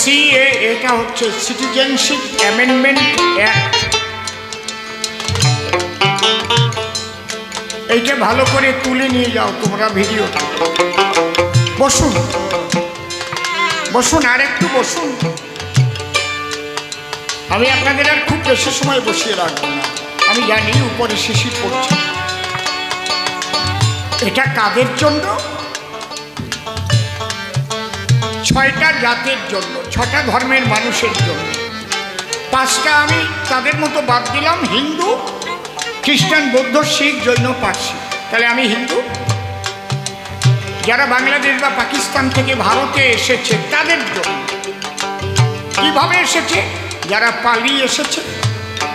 CA এটা হচ্ছে citizenship amendment act এইটা ভালো করে তুলে নিয়ে যাও তোমরা ভিডিওটা। বসুন। বসুন আর একটু বসুন। আমি আপনাদের আর খুব বেশি সময় বসিয়ে রাখব না। আমি জানি উপরে শিশির পড়ছে। এটা কাদের জন্য ছয়টা জাতের জন্য ছটা ধর্মের মানুষের জন্য। পাঁচটা আমি তাদের মতো বাদ দিলাম, হিন্দু, খ্রিস্টান, বৌদ্ধ, শিখ, জৈন, পার্সি। তাহলে আমি হিন্দু? যারা বাংলাদেশ বা পাকিস্তান থেকে ভারতে এসেছে, তাদের জন্য। কীভাবে এসেছে? যারা পালিয়ে এসেছে,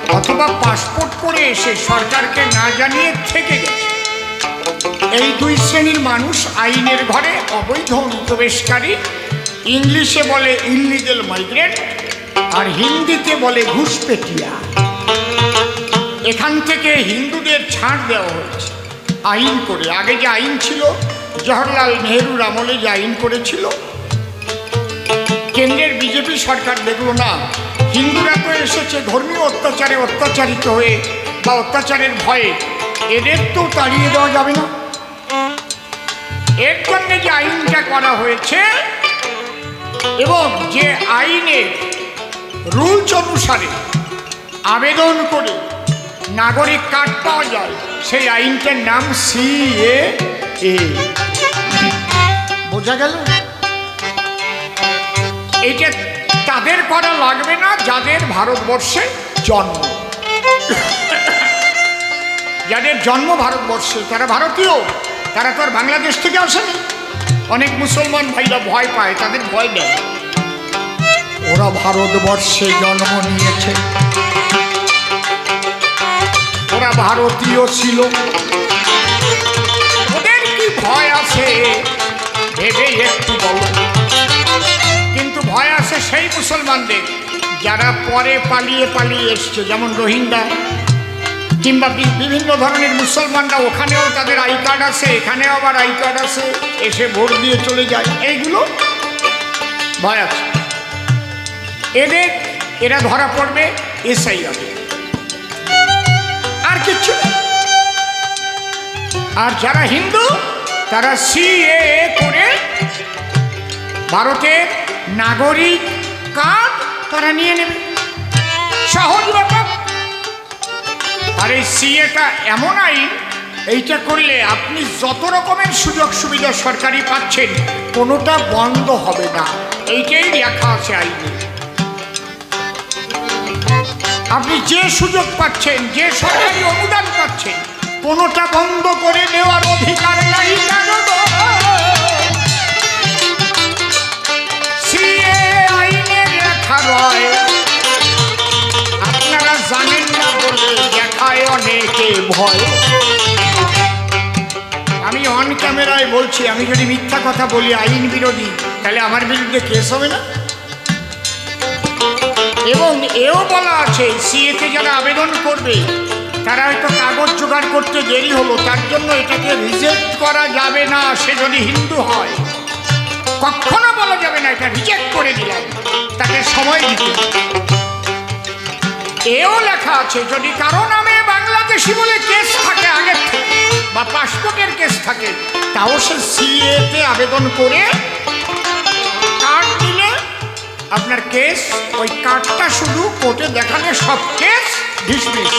অথবা পাসপোর্ট করে এসে সরকারকে না জানিয়ে থেকে গেছে। এই দুই শ্রেণির মানুষ আইনের ঘরে অবৈধ অনুপ্রবেশকারী। ইংলিশে বলে ইনলিগেল মাইগ্রেন্ট আর হিন্দিতে বলে ঘুষপেটিয়া। এখান থেকে হিন্দুদের ছাড় দেওয়া হয়েছে। আইন করে, আগে যে আইন ছিল, জওহরলাল নেহরুর আমলে যে আইন করেছিল, কেন্দ্রের বিজেপি সরকার দেখল না। হিন্দুরা তো এসেছে, ধর্মীয় অত্যাচারে অত্যাচারিত হয়ে বা অত্যাচারের ভয়ে। এদের তো তাড়িয়ে দেওয়া যাবে না। এর জন্য যে আইনটা করা হয়েছে এবং যে আইনের রুলস অনুসারে আবেদন করে নাগরিক কার্ড পাওয়া যায়, সেই আইনটার নাম সিএ এ বোঝা গেল? এইটা তাদের করা লাগবে না, যাদের ভারতবর্ষে জন্ম। যাদের জন্ম ভারতবর্ষে, তারা ভারতীয়। তারা তো আর বাংলাদেশ থেকে আসেনি। অনেক মুসলমান ভাইরা ভয় পায়, তাদের ভয় দেয়। ওরা ভারতবর্ষে জন্ম নিয়েছে। ওরা ভারতীয় ছিল। ওদের কি ভয় আছে ভেবে একটু বলো। কিন্তু ভয় আছে সেই মুসলমানদের, যারা পরে পালিয়ে পালিয়ে এসছে, যেমন রোহিঙ্গা। কিংবা বিভিন্ন ধরনের মুসলমানরা ওখানেও তাদের আই কার্ড আছে, এখানেও আবার আই কার্ড আছে, এসে ভোট দিয়ে চলে যায়। এইগুলো ভয় আছে এদের, এরা ধরা পড়বে এসআই হবে। আর কিচ্ছু। আর যারা হিন্দু, তারা সিএ করে ভারতের নাগরিক কার্ড তারা নিয়ে নেবে। সহজ ব্যাপার আর এই সিএটা এমন আইন, এইটা করলে আপনি যত রকমের সুযোগ সুবিধা সরকারি পাচ্ছেন, কোনোটা বন্ধ হবে না। এইটাই লেখা আছে আইনে। আপনি যে সুযোগ পাচ্ছেন, যে সরকারি অনুদান পাচ্ছেন, কোনোটা বন্ধ করে দেওয়ার ভয়। আমি অন ক্যামেরায় বলছি, আমি যদি মিথ্যা কথা বলি, আইন বিরোধী, তাহলে আমার বিরুদ্ধে কেস হবে না? এবং এও বলা আছে সিএতে যারা আবেদন করবে, তারা হয়তো কাগজ জোগাড় করতে দেরি হলো, তার জন্য এটাকে রিজেক্ট করা যাবে না, সে যদি হিন্দু হয়। কখনো বলা যাবে না, এটা রিজেক্ট করে দিলাম, তাকে সময় দিতে। এও লেখা আছে, যদি কারও নামে বাংলাদেশি বলে কেস থাকে আগে বা পাসপোর্টের কেস থাকে, তাও সে সিএতে আবেদন করে কার্ড দিলে আপনার কেস, ওই কার্ডটা শুধু কোর্টে দেখালে সব কেস ডিসমিস।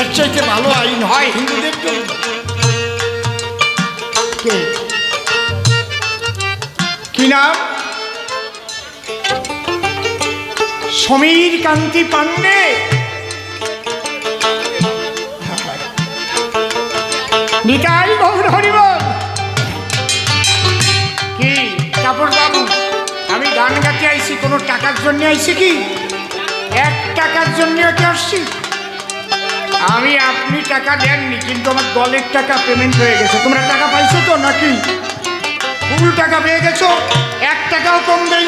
এর চাইতে ভালো আইন হয় হিন্দুদের জন্য কি নাম? সমীর কান্তি পান্ডে নিতাই গৌর হরিবল কি? কাপড় বাবু আমি গান গাতে আইছি, কোনো টাকার জন্য আইছি কি? এক টাকার জন্য কি আসছি? আমি আপনি টাকা দেননি, কিন্তু আমার দলের টাকা পেমেন্ট হয়ে গেছে। তোমরা টাকা পাইছো তো নাকি? ফুল টাকা পেয়ে গেছো? এক টাকাও কম দেয়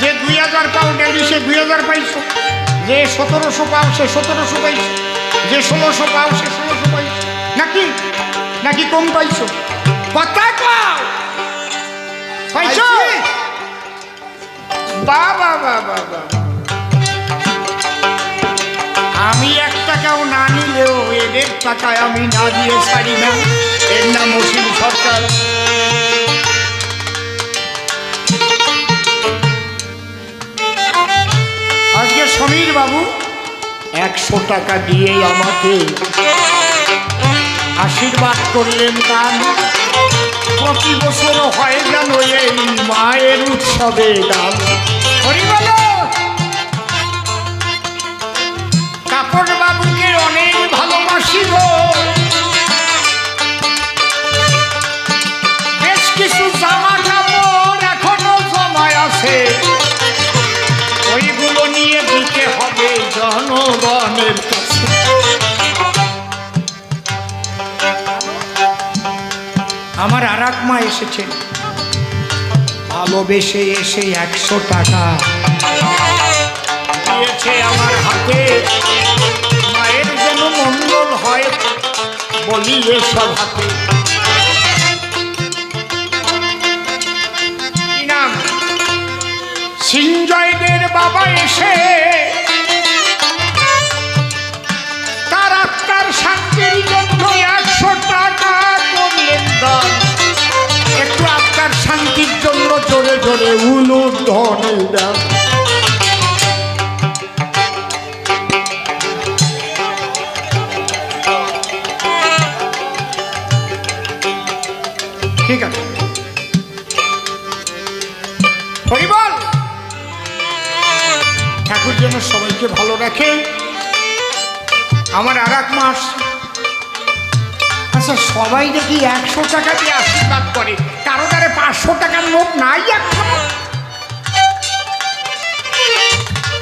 যে দুই হাজার পাও ডেলি সে দুই হাজার পাইছো। যে সতেরোশো পাও সে সতেরোশো পাইছো। যে ষোলোশো পাও সে ষোলোশো পাইছো। নাকি? নাকি কম পাইছো? কথা পাইছ? পাইছি। বাবা বাবা বাবা আমি এক টাকাও না নিলেও এদের টাকায় আমি না দিয়ে ছাড়ি না। এর নাম অসীম সরকার। সমীর বাবু, একশো টাকা দিয়ে আমাকে আশীর্বাদ করলেন গান প্রতি বছর হয় যেন এই মায়ের উৎসবে গান। হরি আর এক এসেছেন ভালোবেসে এসে একশো টাকা। দিয়েছে আমার হাতে। মায়ের যেন মঙ্গল হয় বলি এসব হাতে। সিঞ্জয়দের বাবা এসে জোরে উলু ধনের ঠিক আছে। হরিবল ঠাকুর যেন সবাইকে ভালো রাখে। আমার আর এক মাস। আচ্ছা সবাই দেখি একশো টাকা দিয়ে আশীর্বাদ করে। কারও কারে পাঁচশো টাকার নোট নাই এখন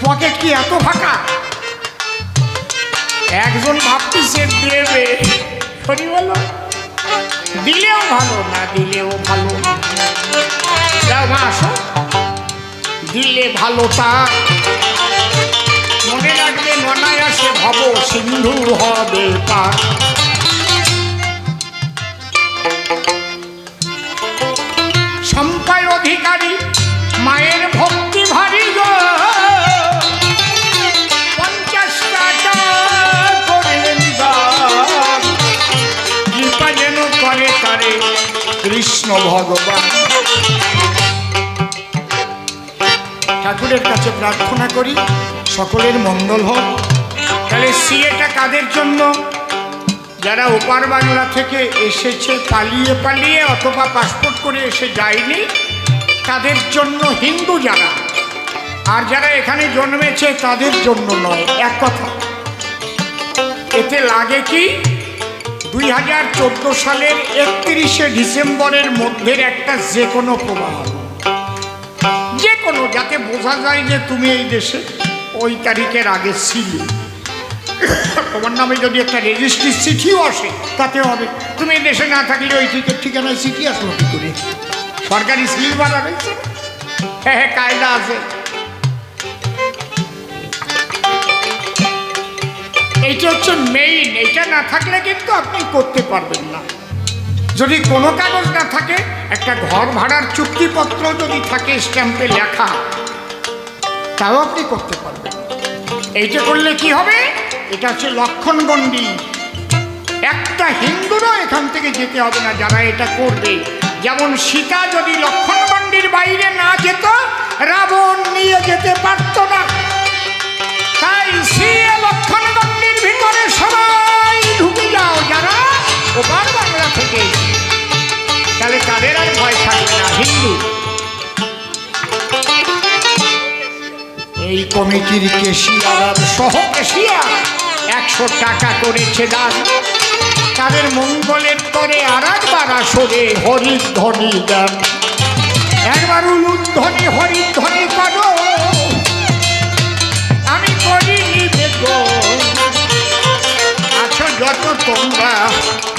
পকেট কি এত ফাঁকা? একজন ভাবতেছে দেবে। হরি বলো। দিলেও ভালো, না দিলেও ভালো। যাও মা, আসো। দিলে ভালো তা। মনে রাখবে অনায়াসে ভব সিন্ধু হবে পার ভগবান। ঠাকুরের কাছে প্রার্থনা করি, সকলের মঙ্গল হোক। তাহলে সিএটা কাদের জন্য? যারা ওপার বাংলা থেকে এসেছে, পালিয়ে পালিয়ে অথবা পাসপোর্ট করে এসে যায়নি, তাদের জন্য হিন্দু যারা, আর যারা এখানে জন্মেছে তাদের জন্য নয়, এক কথা। এতে লাগে কি? দুই হাজার চোদ্দ সালের একত্রিশে ডিসেম্বরের মধ্যের একটা যে কোনো প্রবাহ। যে কোনো, যাতে বোঝা যায় যে তুমি এই দেশে ওই তারিখের আগে ছিলে। তোমার নামে যদি একটা রেজিস্ট্রি চিঠিও আসে তাতে হবে। তুমি এই দেশে না থাকলে ওই টিকিট ঠিকানায় চিঠি আসলো কি করে? সরকারি সিল বানা রয়েছে হ্যাঁ হ্যাঁ কায়দা আছে। এইটা হচ্ছে মেইন এটা না থাকলে কিন্তু আপনি করতে পারবেন না। যদি কোনো কাগজ না থাকে, একটা ঘর ভাড়ার চুক্তিপত্র যদি থাকে স্ট্যাম্পে লেখা, তাও আপনি করতে পারবেন এইটা করলে কি হবে? এটা হচ্ছে লক্ষণগণ্ডি একটা হিন্দুরও এখান থেকে যেতে হবে না, যারা এটা করবে। যেমন সীতা যদি লক্ষণগণ্ডির বাইরে না যেত, রাবণ নিয়ে যেতে পারতো না। তাই সে কমিটির কেশিয়ার, সহ কেশিয়ার, একশো টাকা করেছে দান। তাদের মঙ্গলের তরে আর একবার আসরে হরিধ্বনি দেন একবার উলুধ্বনি, হরিধ্বনি করো আমি করিনি দেখো আছো যত তোমরা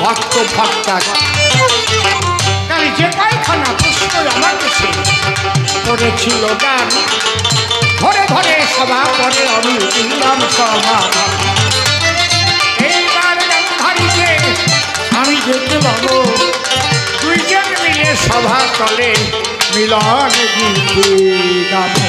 ভক্ত, ভক্তা তাই যে পায়খানা প্রশ্ন আমার কাছে করেছিল গান ধরে সভা করে আমি দিলাম সভা। এইবার গান্ধারীকে আমি যেতে পাবো দুইজন মিলে সভা তলে মিলন গীতি গাবো